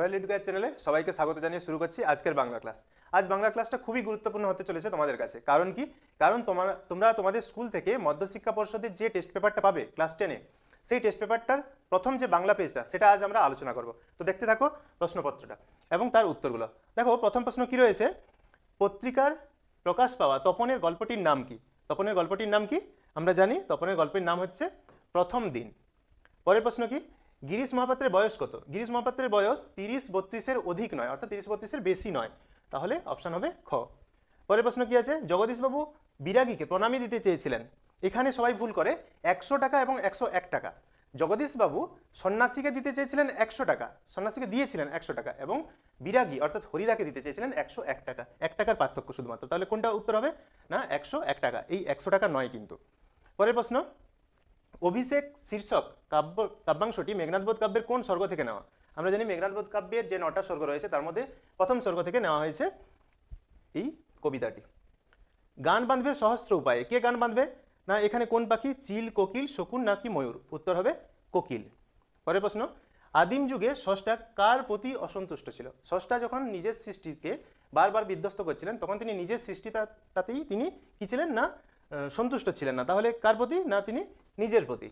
Royal educare চ্যানেলে সবাইকে স্বাগত জানিয়ে শুরু করছি আজকের বাংলা ক্লাস। আজ বাংলা ক্লাসটা খুবই গুরুত্বপূর্ণ হতে চলেছে তোমাদের কাছে। কারণ কি? কারণ তোমার, তোমরা তোমাদের স্কুল থেকে মধ্যশিক্ষা পর্ষদের যে টেস্ট পেপারটা পাবে ক্লাস টেনে, সেই টেস্ট পেপারটার প্রথম যে বাংলা পেজটা, সেটা আজ আমরা আলোচনা করব। তো দেখতে থাকো প্রশ্নপত্রটা এবং তার উত্তরগুলো। দেখো, প্রথম প্রশ্ন কি রয়েছে? পত্রিকার প্রকাশ পাওয়া তপনের গল্পটির নাম কি? তপনের গল্পটির নাম কি? আমরা জানি তপনের গল্পের নাম হচ্ছে প্রথম দিন। পরের প্রশ্ন কি? গিরিশ মহাপাত্রের বয়স কত? গিরিশ মহাপাত্রের বয়স তিরিশ বত্রিশের অধিক নয়, অর্থাৎ তিরিশ বত্রিশের বেশি নয়। তাহলে অপশন হবে খ। পরের প্রশ্ন কি আছে? জগদীশবাবু বিরাগীকে প্রণামী দিতে চেয়েছিলেন। এখানে সবাই ভুল করে, একশো টাকা এবং একশো এক টাকা। জগদীশবাবু সন্ন্যাসীকে দিতে চেয়েছিলেন একশো টাকা, সন্ন্যাসীকে দিয়েছিলেন একশো টাকা এবং বিরাগী, অর্থাৎ হরিদাকে দিতে চেয়েছিলেন একশো এক টাকা। এক টাকার পার্থক্য শুধুমাত্র। তাহলে কোনটা উত্তর হবে? না, একশো এক টাকা। এই একশো টাকা নয় কিন্তু। পরের প্রশ্ন অভিষেক শীর্ষক কাব্য কাব্যাংশটি মেঘনাথবোধ কাব্যের কোন স্বর্গ থেকে নেওয়া? আমরা জানি মেঘনাথবোধ কাব্যের যে নটা স্বর্গ রয়েছে, তার মধ্যে প্রথম স্বর্গ থেকে নেওয়া হয়েছে এই কবিতাটি। গান বাঁধবে সহস্র উপায়ে। কে গান বাঁধবে? না, এখানে কোন পাখি? চিল, কোকিল, শকুন নাকি ময়ূর? উত্তর হবে কোকিল। পরের প্রশ্ন, আদিম যুগে ষষ্ঠা কার প্রতি অসন্তুষ্ট ছিল? ষষ্ঠা যখন নিজের সৃষ্টিকে বারবার বিধ্বস্ত করছিলেন, তখন তিনি নিজের সৃষ্টিটাতেই তিনি কি ছিলেন না সন্তুষ্ট ছিলেন না। তাহলে কার প্রতি? না, তিনি নিজের প্রতি।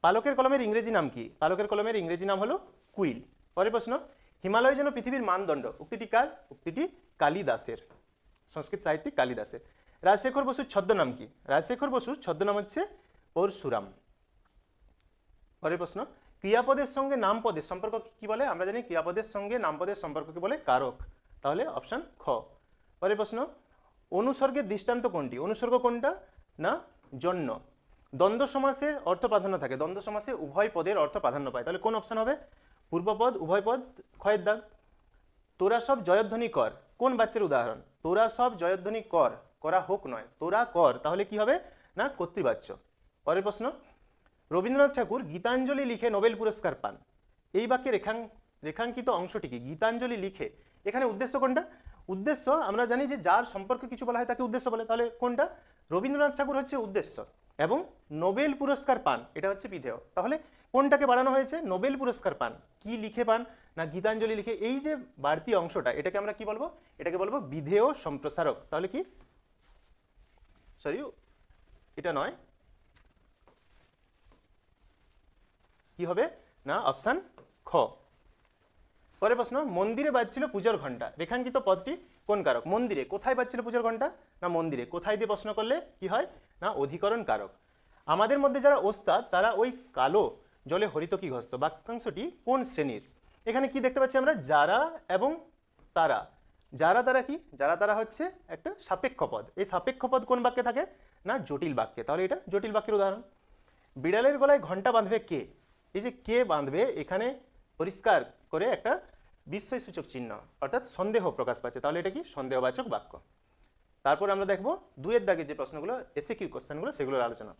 পালকের কলমের ইংরেজি নাম কি? পালকের কলমের ইংরেজি নাম হলো কুইল। পরের প্রশ্ন, হিমালয় যেন পৃথিবীর মানদণ্ড। উক্তিটি কার? উক্তিটি কালিদাসের। সংস্কৃত সাহিত্যিক কালিদাসের। রাজশেখর বসুর ছদ্মনাম কি? রাজশেখর বসুর ছদ্মনাম হচ্ছে পরশুরাম। পরের প্রশ্ন, ক্রিয়াপদের সঙ্গে নামপদের সম্পর্ক কি বলে? আমরা জানি ক্রিয়াপদের সঙ্গে নামপদের সম্পর্ক কি বলে? কারক। তাহলে অপশন খ। পরের প্রশ্ন, অনুসর্গের দৃষ্টান্ত কোনটি? অনুসর্গ কোনটা? না, জন্য। দ্বন্দ্ব সমাসের অর্থ প্রাধান্য থাকে। দ্বন্দ্ব সমাসে উভয় পদের অর্থ প্রাধান্য পায়। তাহলে কোন অপশন হবে? পূর্বপদ উভয় পদ, ক্ষয়ের দাগ। তোরা সব জয়ধ্বনি কর। কোন বাচ্চার উদাহরণ? তোরা সব জয়ধ্বনি কর। করা হোক নয়। তোরা কর। তাহলে কি হবে? না, কর্তৃবাচ্য। পরের প্রশ্ন। রবীন্দ্রনাথ ঠাকুর গীতাঞ্জলি লিখে নোবেল পুরস্কার পান। এই বাক্যে রেখাং রেখাঙ্কিত অংশটি কি? গীতাঞ্জলি লিখে। এখানে উদ্দেশ্য কোনটা? উদ্দেশ্য, আমরা জানি যে যার সম্পর্কে কিছু বলা হয় তাকে উদ্দেশ্য বলে। তাহলে কোনটা? রবীন্দ্রনাথ ঠাকুর হচ্ছে উদ্দেশ্য। এবং নোবেল পুরস্কার পান, এটা হচ্ছে বিধেয়। তাহলে কোনটাকে বাড়ানো হয়েছে? নোবেল পুরস্কার পান। কি লিখে পান? না গীতাঞ্জলি লিখে, এই যে বাড়তি অংশটা, এটাকে আমরা কি বলব? এটাকে বলব বিধেয় সম্প্রসারক। তাহলে কি? সরি, এটা নয়। কি হবে? না, অপশান খ। পরে প্রশ্ন, মন্দিরে বাজছিল পুজোর ঘণ্টা রেখাঙ্কিত পদটি কোন কারক? মন্দিরে। কোথায় বাজছিল পুজোর ঘণ্টা না মন্দিরে। কোথায় দিয়ে প্রশ্ন করলে কি হয়? না অধিকরণ কারক আমাদের মধ্যে যারা ওস্তাদ, তারা ওই কালো জলে হরিত কি ঘস্ত, বাক্যাংশটি কোন শ্রেণির? এখানে কি দেখতে পাচ্ছি আমরা? যারা এবং তারা। যারা তারা কি? যারা তারা হচ্ছে একটা সাপেক্ষ পদ এই সাপেক্ষ পদ কোন বাক্যে থাকে? না, জটিল বাক্যে। তাহলে এটা জটিল বাক্যের উদাহরণ। বিড়ালের গলায় ঘণ্টা বাঁধবে কে? এই যে কে বাঁধবে, এখানে পরিষ্কার করে একটা বিস্ময়সূচক চিহ্ন, অর্থাৎ সন্দেহ প্রকাশ পাচ্ছে। তাহলে এটা কি? সন্দেহবাচক বাক্য। তারপর আমরা দেখব দুয়ের দাগে যে প্রশ্নগুলো এসে কিউ কোশ্চেনগুলো, সেগুলোর আলোচনা।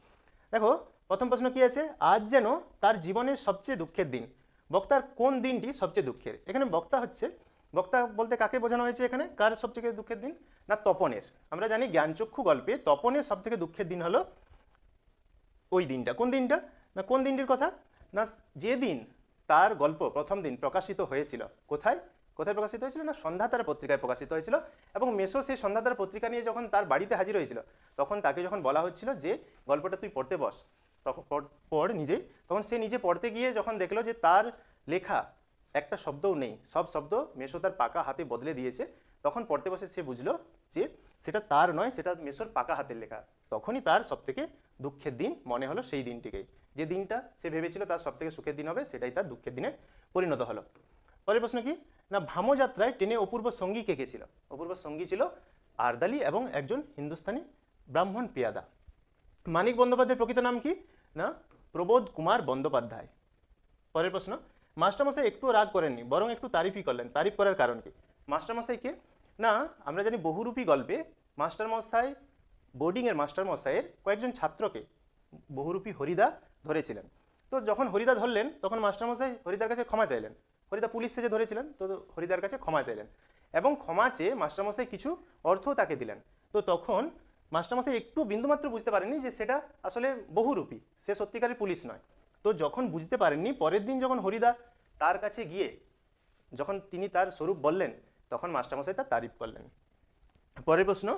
দেখো, প্রথম প্রশ্ন কি আছে? আজ যেন তার জীবনের সবচেয়ে দুঃখের দিন। বক্তার কোন দিনটি সবচেয়ে দুঃখের? এখানে বক্তা হচ্ছে, বক্তা বলতে কাকে বোঝানো হয়েছে এখানে? কার সবথেকে দুঃখের দিন? না, তপনের। আমরা জানি জ্ঞানচক্ষু গল্পে তপনের সবথেকে দুঃখের দিন হলো ওই দিনটা। কোন দিনটা? না, কোন দিনটির কথা? না যে দিন তার গল্প প্রথম দিন প্রকাশিত হয়েছিল, কোথায়? কোথায় প্রকাশিত হয়েছিল না? সন্ধ্যাতারা পত্রিকায় প্রকাশিত হয়েছিল এবং মেসো সেই সন্ধ্যাতারা পত্রিকা নিয়ে যখন তার বাড়িতে হাজির হয়েছিল, তখন তাকে যখন বলা হচ্ছিল যে, গল্পটা তুই পড়তে বস। তখন পড়- পড় নিজে তখন সে নিজে পড়তে গিয়ে যখন দেখল যে তার লেখা একটা শব্দও নেই, সব শব্দ মেসো তার পাকা হাতে বদলে দিয়েছে, তখন পড়তে বসে সে বুঝলো যে সেটা তার নয়, সেটা মেসোর পাকা হাতের লেখা। তখনই তার সবথেকে দুঃখের দিন মনে হলো সেই দিনটিকেই যে দিনটা সে ভেবেছিল তার সবথেকে সুখের দিন হবে, সেটাই তার দুঃখের দিনে পরিণত হলো। পরের প্রশ্ন কি? না, ভামযাত্রায় ট্রেনে অপূর্ব সঙ্গী কে কে ছিল? অপূর্ব সঙ্গী ছিল আরদালি এবং একজন হিন্দুস্তানি ব্রাহ্মণ পিয়াদা। মানিক বন্দ্যোপাধ্যায়ের প্রকৃত নাম কি? না, প্রবোধ কুমার বন্দ্যোপাধ্যায়। পরের প্রশ্ন, মাস্টারমশাই একটু রাগ করেননি, বরং একটু তারিফই করলেন। তারিফ করার কারণ কি? মাস্টারমশাইকে না, আমরা জানি বহুরূপী গল্পে মাস্টারমশাই, বোর্ডিংয়ের মাস্টারমশাইয়ের কয়েকজন ছাত্রকে বহুরূপী হরিদা ধরেছিলেন। তো যখন হরিদা ধরলেন, তখন মাস্টারমশাই হরিদার কাছে ক্ষমা চাইলেন। হরিদা পুলিশ সেজে ধরেছিলেন, তো হরিদার কাছে ক্ষমা চাইলেন এবং ক্ষমা চেয়ে মাস্টারমশাই কিছু অর্থ তাকে দিলেন। তো তখন মাস্টারমশাই একটু বিন্দুমাত্র বুঝতে পারেননি যে সেটা আসলে বহুরূপী, সে সত্যিকারের পুলিশ নয়। তো যখন বুঝতে পারেননি, পরের দিন যখন হরিদা তার কাছে গিয়ে যখন তিনি তার স্বরূপ বললেন, তখন মাস্টারমশাই তার তারিফ করলেন। পরের প্রশ্ন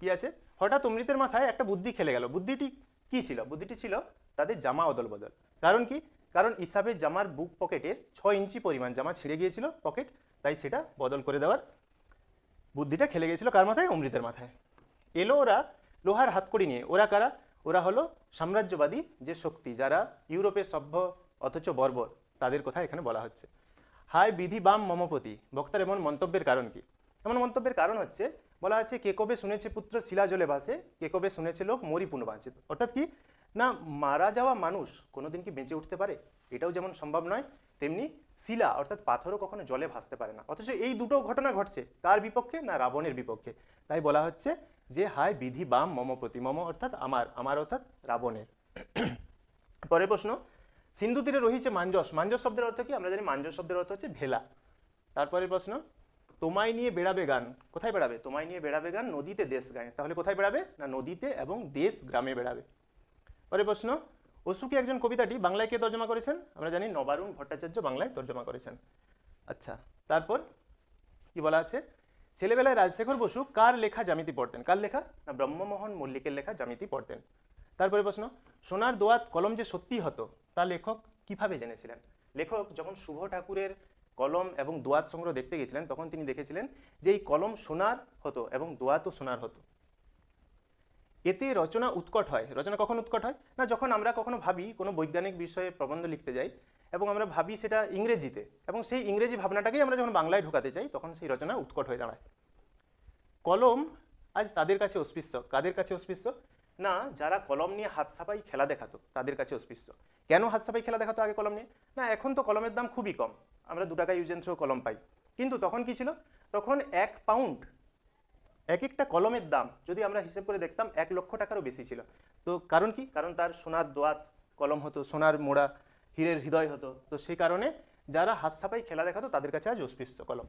কি আছে? হঠাৎ অমৃতের মাথায় একটা বুদ্ধি খেলে গেল। বুদ্ধিটি কি ছিল? বুদ্ধিটি ছিল তাদের জামা অদল বদল কারণ কি? কারণ ইসাবের জামার বুক পকেটের ছ ইঞ্চি পরিমাণ জামা ছিঁড়ে গিয়েছিল পকেট, তাই সেটা বদল করে দেওয়ার বুদ্ধিটা খেলে গিয়েছিল কার মাথায়? অমৃতের মাথায়। এলো ওরা লোহার হাতকড়ি নিয়ে। ওরা কারা? ওরা হলো সাম্রাজ্যবাদী যে শক্তি যারা ইউরোপের সভ্য অথচ বর্বর, তাদের কথা এখানে বলা হচ্ছে। হায় বিধি বাম মমপতি, বক্তার এমন মন্তব্যের কারণ কি? এমন মন্তব্যের কারণ হচ্ছে, বলা হচ্ছে কে কবে শুনেছে পুত্র শিলা জলে ভাসে, কে কবে শুনেছে লোক মরি পুনবাঞ্চিত অর্থাৎ কি? না, মারা যাওয়া মানুষ কোনোদিন কি বেঁচে উঠতে পারে? এটাও যেমন সম্ভব নয়, তেমনি শিলা অর্থাৎ পাথরও কখনো জলে ভাসতে পারে না। অথচ এই দুটো ঘটনা ঘটছে, কার বিপক্ষে না রাবণের বিপক্ষে? তাই বলা হচ্ছে যে, হায় বিধি বাম মম প্রতি মম অর্থাৎ আমার আমার অর্থাৎ রাবণের। পরের প্রশ্ন, সিন্ধু তীরে রহিছে মাঞ্জস। মাঞ্জস শব্দের অর্থ কি? আমরা জানি মাঞ্জস শব্দের অর্থ হচ্ছে ভেলা। তারপরের প্রশ্ন, তোমায় নিয়ে বেড়াবে গান, কোথায় বেড়াবে? তোমায় নিয়ে বেড়াবে গান নদীতে দেশ গায়ে তাহলে কোথায় বেড়াবে? না, নদীতে এবং দেশ গ্রামে বেড়াবে। পরের প্রশ্ন অসুকি একজন কবিতাটি বাংলায় কে তর্জমা করেছেন? আমরা জানি নবারুণ ভট্টাচার্য বাংলায় তর্জমা করেছেন। আচ্ছা তারপর কি বলা আছে? ছেলেবেলায় রাজশেখর বসু কার লেখা জামিতি পড়তেন? কার লেখা? না, ব্রহ্মমোহন মল্লিকের লেখা জ্যামিতি পড়তেন। তারপরে প্রশ্ন, সোনার দোয়াত কলম যে সত্যি হতো, তা লেখক কীভাবে জেনেছিলেন? লেখক যখন শুভ ঠাকুরের কলম এবং দোয়াত সংগ্রহ দেখতে গেছিলেন, তখন তিনি দেখেছিলেন যে এই কলম সোনার হতো এবং দোয়াতও সোনার হতো। এতে রচনা উৎকট হয়। রচনা কখন উৎকট হয়? না, যখন আমরা কখনো ভাবি, কোনো বৈজ্ঞানিক বিষয়ে প্রবন্ধ লিখতে যাই এবং আমরা ভাবি সেটা ইংরেজিতে এবং সেই ইংরেজি ভাবনাটাকেই আমরা যখন বাংলায় ঢোকাতে চাই, তখন সেই রচনা উৎকট হয়ে দাঁড়ায়। কলম আজ তাদের কাছে অস্পৃশ্য। কাদের কাছে অস্পৃশ্য? না, যারা কলম নিয়ে হাত সাপাই খেলা দেখাতো, তাদের কাছে অস্পৃশ্য। কেন হাত সাপাই খেলা দেখাতো আগে কলম নিয়ে? না, এখন তো কলমের দাম খুবই কম। আমরা দু টাকা ইউজ কলম পাই। কিন্তু তখন কি ছিল? তখন এক পাউন্ড এক একটা কলমের দাম যদি আমরা হিসেব করে দেখতাম, এক লক্ষ টাকারও বেশি ছিল। তো কারণ কি? কারণ তার সোনার দোয়াত কলম হতো, সোনার মোড়া, হীরের হৃদয় হতো। তো সেই কারণে যারা হাত সাপাই খেলা দেখাতো, তাদের কাছে আজ অস্পৃশ্য কলম।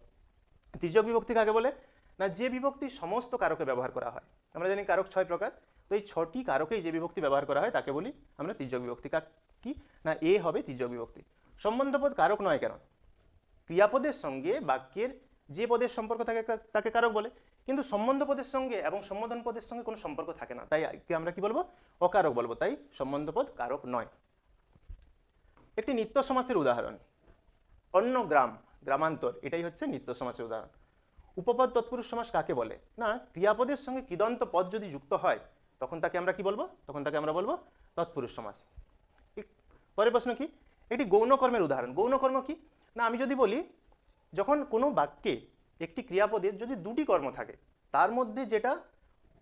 তির্যক বিভক্তি কাকে বলে? না, যে বিভক্তি সমস্ত কারকে ব্যবহার করা হয়। আমরা জানি কারক ছয় প্রকার। তো এই ছটি কারকেই যে বিভক্তি ব্যবহার করা হয়, তাকে বলি আমরা তির্যক বিভক্তি। কাক কি? না, এ হবে তির্যক বিভক্তি। সম্বন্ধপদ কারক নয় কেন? ক্রিয়াপদের সঙ্গে বাক্যের যে পদের সম্পর্ক থাকে তাকে কারক বলে, কিন্তু সম্বন্ধ পদের সঙ্গে এবং সম্বোধন পদের সঙ্গে কোনো সম্পর্ক থাকে না। তাই আমরা কি বলব? অকারক বলব। তাই সম্বন্ধ পদ কারক নয়। একটি নিত্য সমাসের উদাহরণ। অন্য গ্রাম, গ্রামান্তর, এটাই হচ্ছে নিত্য সমাসের উদাহরণ। উপপদ তৎপুরুষ সমাস কাকে বলে? না, ক্রিয়াপদের সঙ্গে কৃদন্ত পদ যদি যুক্ত হয়, তখন তাকে আমরা কি বলব? তখন তাকে আমরা বলব তৎপুরুষ সমাস। পরের প্রশ্ন কি? একটি গৌণকর্মের উদাহরণ। গৌণকর্ম কি? না, আমি যদি বলি যখন কোনো বাক্যে একটি ক্রিয়াপদের যদি দুটি কর্ম থাকে, তার মধ্যে যেটা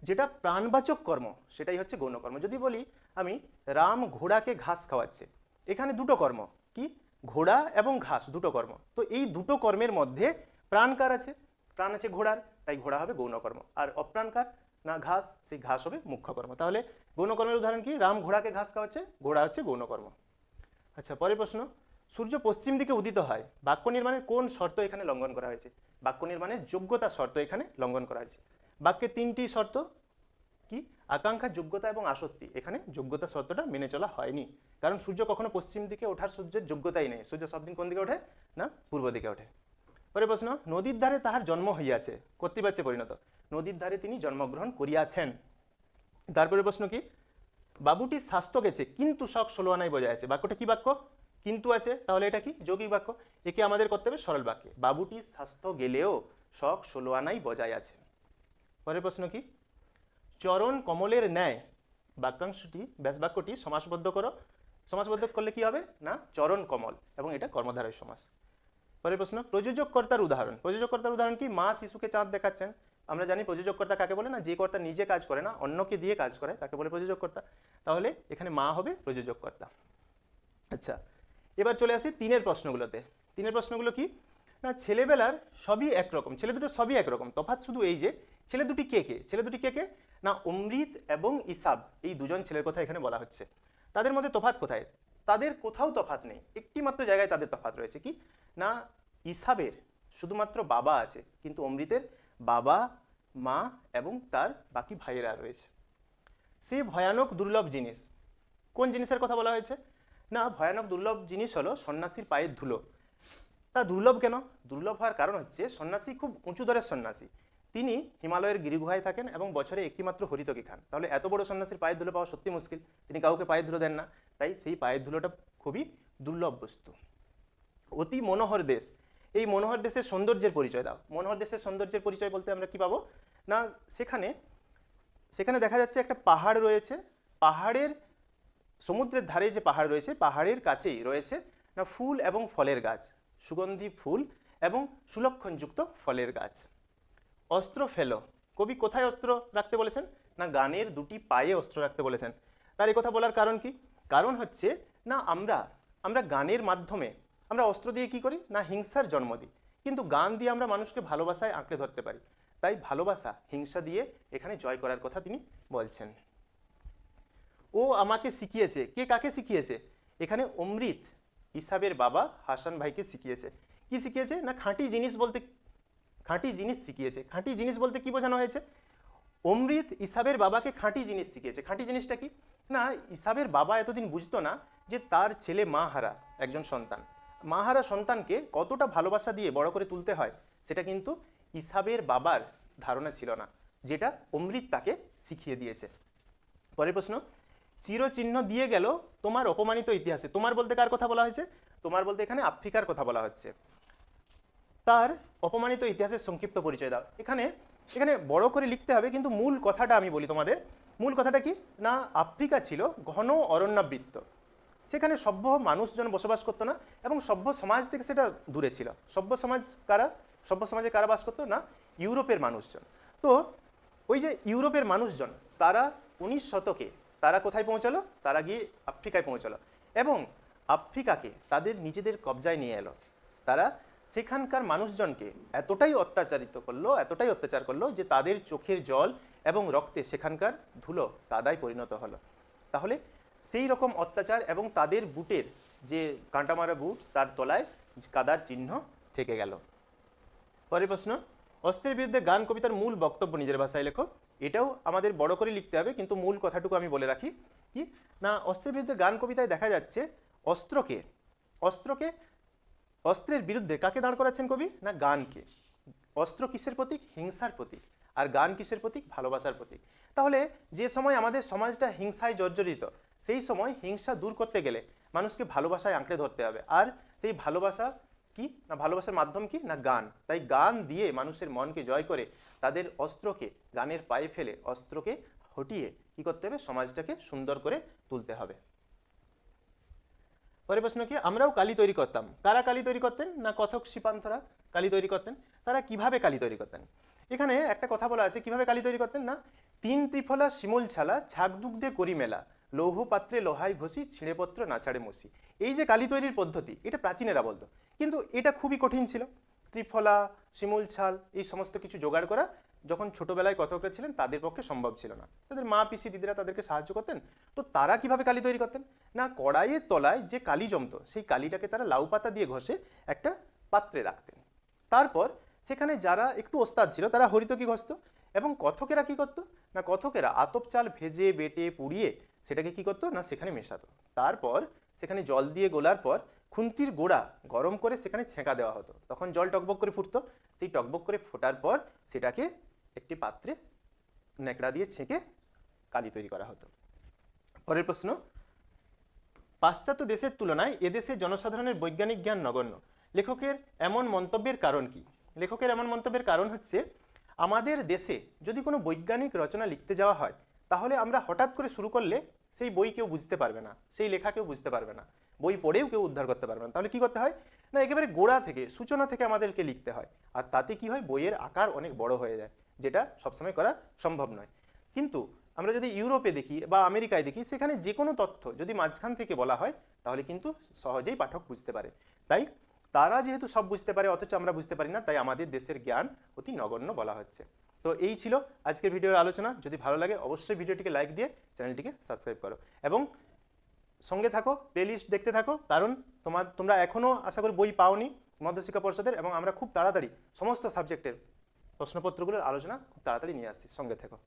যেটা প্রাণবাচক কর্ম, সেটাই হচ্ছে গৌণকর্ম। যদি বলি আমি রাম ঘোড়াকে ঘাস খাওয়াচ্ছে, এখানে দুটো কর্ম, কি? ঘোড়া এবং ঘাস, দুটো কর্ম। তো এই দুটো কর্মের মধ্যে প্রাণকার আছে? প্রাণ আছে ঘোড়ার, তাই ঘোড়া হবে গৌণকর্ম। আর অপ্রাণকার না, ঘাস, সেই ঘাস হবে মুখ্য কর্ম। তাহলে গৌণকর্মের উদাহরণ কি? রাম ঘোড়াকে ঘাস খাওয়াচ্ছে, ঘোড়া হচ্ছে গৌণকর্ম। আচ্ছা পরের প্রশ্ন। সূর্য পশ্চিম দিকে উদিত হয়। বাক্য নির্মাণের কোন শর্ত এখানে লঙ্ঘন করা হয়েছে? বাক্য নির্মাণের যোগ্যতা শর্ত এখানে লঙ্ঘন করা হয়েছে। বাক্যে তিনটি শর্ত কি? আকাঙ্ক্ষা, যোগ্যতা এবং আসক্তি। এখানে যোগ্যতা শর্তটা মেনে চলা হয়নি। কারণ সূর্য কখনো পশ্চিম দিকে ওঠার সূর্যের যোগ্যতাই নেই। সূর্য সব দিন কোন দিকে ওঠে না? পূর্ব দিকে ওঠে। পরে প্রশ্ন, নদীর ধারে তাহার জন্ম হইয়াছে। কর্তৃবাচ্যে পরিণত। নদীর ধারে তিনি জন্মগ্রহণ করিয়াছেন। তারপরে প্রশ্ন কি? বাবুটি স্বাস্থ্য গেছে, কিন্তু শখ ষোলো আনাই বজায় আছে। বাক্যটা কি বাক্য? কিন্তু আছে, তাহলে এটা কি? যৌগিক বাক্য। একে আমাদের করতে হবে সরল বাক্যে। বাবুটি স্বাস্থ্য গেলেও শখ ষোলো আনাই বজায় আছে। পরের প্রশ্ন কি? চরণ কমলের ন্যায় বাক্যাংশটি, ব্যাস বাক্যটি সমাসবদ্ধ করো। সমাসবদ্ধ করলে কি হবে? না, চরণ কমল। এবং এটা কর্মধারয় সমাস। পরের প্রশ্ন, প্রযোজককর্তার উদাহরণ। প্রযোজককর্তার উদাহরণ কি? মা শিশুকে চাঁদ দেখাচ্ছেন। আমরা জানি প্রযোজককর্তা কাকে বলে না? যে কর্তা নিজে কাজ করে না, অন্যকে দিয়ে কাজ করে, তাকে বলে প্রযোজককর্তা। তাহলে এখানে মা হবে প্রযোজককর্তা। আচ্ছা এবার চলে আসি তিনের প্রশ্নগুলোতে। তিনের প্রশ্নগুলো কি? না, ছেলেবেলার সবই একরকম, ছেলে দুটো সবই একরকম, তফাৎ শুধু এই যে, ছেলে দুটি কে কে? ছেলে দুটি কে কে? না, অমৃত এবং ইসাব, এই দুজন ছেলের কথা এখানে বলা হচ্ছে। তাদের মধ্যে তফাৎ কোথায়? তাদের কোথাও তফাৎ নেই একটি মাত্র জায়গায় তাদের তফাৎ রয়েছে কি? না, ইসাবের শুধুমাত্র বাবা আছে, কিন্তু অমৃতের বাবা, মা এবং তার বাকি ভাইয়েরা রয়েছে। সে ভয়ানক দুর্লভ জিনিস, কোন জিনিসের কথা বলা হয়েছে? না, ভয়ানক দুর্লভ জিনিস হলো সন্ন্যাসীর পায়ের ধুলো। তা দুর্লভ কেন? দুর্লভ হওয়ার কারণ হচ্ছে সন্ন্যাসী খুব উঁচু দরের সন্ন্যাসী। তিনি হিমালয়ের গিরিগুহায় থাকেন এবং বছরে একটিমাত্র হরিতকি খান। তাহলে এত বড় সন্ন্যাসীর পায়ের ধুলো পাওয়া সত্যি মুশকিল? তিনি কাউকে পায়ের ধুলো দেন না। তাই সেই পায়ের ধুলোটা খুবই দুর্লভ বস্তু। অতি মনোহর দেশ। এই মনোহর দেশের সৌন্দর্যের পরিচয় দাও। মনোহর দেশের সৌন্দর্যের পরিচয় বলতে আমরা কি পাবো? না, সেখানে সেখানে দেখা যাচ্ছে একটা পাহাড় রয়েছে। পাহাড়ের সমুদ্রের ধারে যে পাহাড় রয়েছে, পাহাড়ের কাছেই রয়েছে না, ফুল এবং ফলের গাছ, সুগন্ধি ফুল এবং সুলক্ষণযুক্ত ফলের গাছ। অস্ত্র ফেলো। কবি কোথায় অস্ত্র রাখতে বলেছেন? না, গানের দুটি পায়ে অস্ত্র রাখতে বলেছেন। তার কথা বলার কারণ কি? কারণ হচ্ছে, না, আমরা আমরা গানের মাধ্যমে, আমরা অস্ত্র দিয়ে কি করি? না, হিংসার জন্ম দিই। কিন্তু গান দিয়ে আমরা মানুষকে ভালোবাসায় আঁকড়ে ধরতে পারি। তাই ভালোবাসা, হিংসা দিয়ে এখানে জয় করার কথা তিনি বলছেন। ও আমাকে শিখিয়েছে। কে কাকে শিখিয়েছে? এখানে অমৃত ইসাবের বাবা হাসান ভাইকে শিখিয়েছে। কি শিখিয়েছে? না, খাঁটি জিনিস বলতে খাঁটি জিনিস শিখিয়েছে। খাঁটি জিনিস বলতে কি বোঝানো হয়েছে? অমৃত ইসাবের বাবাকে খাঁটি জিনিস শিখিয়েছে। খাঁটি জিনিসটা কি? না, ইসাবের বাবা এতদিন বুঝতো না যে তার ছেলে মা হারা একজন সন্তান। মা হারা সন্তানকে কতটা ভালোবাসা দিয়ে বড় করে তুলতে হয়, সেটা কিন্তু ইসাবের বাবার ধারণা ছিল না, যেটা অমৃত তাকে শিখিয়ে দিয়েছে। পরের প্রশ্ন চিরচিহ্ন দিয়ে গেল তোমার অপমানিত ইতিহাসে। তোমার বলতে কার কথা বলা হয়েছে? তোমার বলতে এখানে আফ্রিকার কথা বলা হচ্ছে। তার অপমানিত ইতিহাসের সংক্ষিপ্ত পরিচয় দাও। এখানে এখানে বড় করে লিখতে হবে, কিন্তু মূল কথাটা আমি বলি তোমাদের। মূল কথাটা কি? না, আফ্রিকা ছিল ঘন অরণ্যাবৃত্ত। সেখানে সভ্য মানুষজন বসবাস করতো না, এবং সভ্য সমাজ থেকে সেটা দূরে ছিল। সভ্য সমাজ কারা? সভ্য সমাজে কারা বাস করতো? না, ইউরোপের মানুষজন। তো, ওই যে ইউরোপের মানুষজন, তারা উনিশ শতকে তারা কোথায় পৌঁছালো? তারা গিয়ে আফ্রিকায় পৌঁছালো। এবং আফ্রিকাকে তাদের নিজেদের কবজায় নিয়ে এলো। তারা সেখানকার মানুষজনকে এতটাই অত্যাচারিত করল, এতটাই অত্যাচার করল যে তাদের চোখের জল এবং রক্তে সেখানকার ধুলো কাদায় পরিণত হলো। তাহলে সেই রকম অত্যাচার এবং তাদের বুটের যে কাঁটামারা বুট, তার তলায় কাদার চিহ্ন থেকে গেল। পরের প্রশ্ন? অস্ত্রের বিরুদ্ধে গান, কবিতার মূল বক্তব্য নিজের ভাষায় লেখো। এটাও আমাদের বড় করে লিখতে হবে, কিন্তু মূল কথাটুকু আমি বলে রাখি কি, না, অস্ত্রের বিরুদ্ধে গান, কবিতায় দেখা যাচ্ছে অস্ত্রকে অস্ত্রকে, অস্ত্রের বিরুদ্ধে কাকে দাঁড় করাচ্ছেন কবি? না, গানকে। অস্ত্র কিসের প্রতীক? হিংসার প্রতীক। আর গান কিসের প্রতীক? ভালোবাসার প্রতীক। তাহলে যে সময় আমাদের সমাজটা হিংসায় জর্জরিত, সেই সময় হিংসা দূর করতে গেলে মানুষকে ভালোবাসায় আঁকড়ে ধরতে হবে। আর সেই ভালোবাসা কি? না ভালোবাসার মাধ্যম কি? না গান? তাই গান দিয়ে মানুষের মনকে জয় করে তাদের অস্ত্রকে, গানের পায়ে ফেলে অস্ত্রকে হটিয়ে কি করতে হবে? সমাজটাকে সুন্দর করে তুলতে হবে। পরে প্রশ্ন কি? আমরাও কালি তৈরি করতাম। কারা কালি তৈরি করতেন? না কথক শিপান্তরা কালি তৈরি করতেন? তারা কীভাবে কালি তৈরি করতেন? এখানে একটা কথা বলা আছে, কীভাবে কালি তৈরি করতেন না? তিন ত্রিফলা শিমুল ছালা ছাগ দুগ্ধে করি মেলা লৌহ পাত্রে লোহাই ঘষি, ছিঁড়েপত্র, নাচাড়ে মসি। এই যে কালি তৈরির পদ্ধতি, এটা প্রাচীনেরা বলতো। কিন্তু এটা খুবই কঠিন ছিল। ত্রিফলা, শিমুল ছাল, এই সমস্ত কিছু জোগাড় করা যখন ছোটবেলায় কথকরা ছিলেন, তাদের পক্ষে সম্ভব ছিল না। তাদের মা, পিসি, দিদিরা তাদেরকে সাহায্য করতেন। তো তারা কীভাবে কালি তৈরি করতেন? না, কড়াইয়ের তলায় যে কালি জমতো, সেই কালিটাকে তারা লাউ পাতা দিয়ে ঘষে একটা পাত্রে রাখতেন। তারপর সেখানে যারা একটু ওস্তাদ ছিল, তারা হরিতকি ঘষত? এবং কথকেরা কি করতো? না, কথকেরা আতপ চাল ভেজে, বেটে, পুড়িয়ে সেটাকে কি করতো? না, সেখানে মেশাতো। তারপর সেখানে জল দিয়ে গোলার পর খুন্তির গোড়া গরম করে সেখানে ছেঁকা দেওয়া হতো। তখন জল টকবক করে ফুটতো। সেই টকবক করে ফোটার পর সেটাকে একটি পাত্রে ন্যাকড়া দিয়ে ছেঁকে কালি তৈরি করা হতো। পরের প্রশ্ন, পাশ্চাত্য দেশের তুলনায় এদেশে জনসাধারণের বৈজ্ঞানিক জ্ঞান নগণ্য। লেখকের এমন মন্তব্যের কারণ কি? লেখকের এমন মন্তব্যের কারণ হচ্ছে, আমাদের দেশে যদি কোনো বৈজ্ঞানিক রচনা লিখতে যাওয়া হয়, তাহলে আমরা হঠাৎ করে শুরু করলে সেই বই কেউ বুঝতে পারবে না, সেই লেখা কেউ বুঝতে পারবে না, বই পড়েও কেউ উদ্ধার করতে পারবে না। তাহলে কি করতে হয়? না, একেবারে গোড়া থেকে, সূচনা থেকে আমাদেরকে লিখতে হয়। আর তাতে কি হয়? বইয়ের আকার অনেক বড় হয়ে যায়, যেটা সবসময় করা সম্ভব নয়। কিন্তু আমরা যদি ইউরোপে দেখি বা আমেরিকায় দেখি, সেখানে যে কোনো তথ্য যদি মাঝখান থেকে বলা হয়, তাহলে কিন্তু সহজেই পাঠক বুঝতে পারে। তাই তারা যেহেতু সব বুঝতে পারে, অথচ আমরা বুঝতে পারি না, তাই আমাদের দেশের জ্ঞান অতি নগণ্য বলা হচ্ছে। তো এই ছিল আজকের ভিডিওর আলোচনা। যদি ভালো লাগে, অবশ্যই ভিডিওটিকে লাইক দিয়ে চ্যানেলটিকে সাবস্ক্রাইব করো। এবং সঙ্গে থাকো প্লেলিস্ট দেখতে থাকো। কারণ তোমার, তোমরা এখনও আশা করি বই পাওনি মধ্যশিক্ষা পর্ষদের এবং আমরা খুব তাড়াতাড়ি সমস্ত সাবজেক্টের প্রশ্নপত্রগুলোর আলোচনা খুব তাড়াতাড়ি নিয়ে আসছি। সঙ্গে থেকো।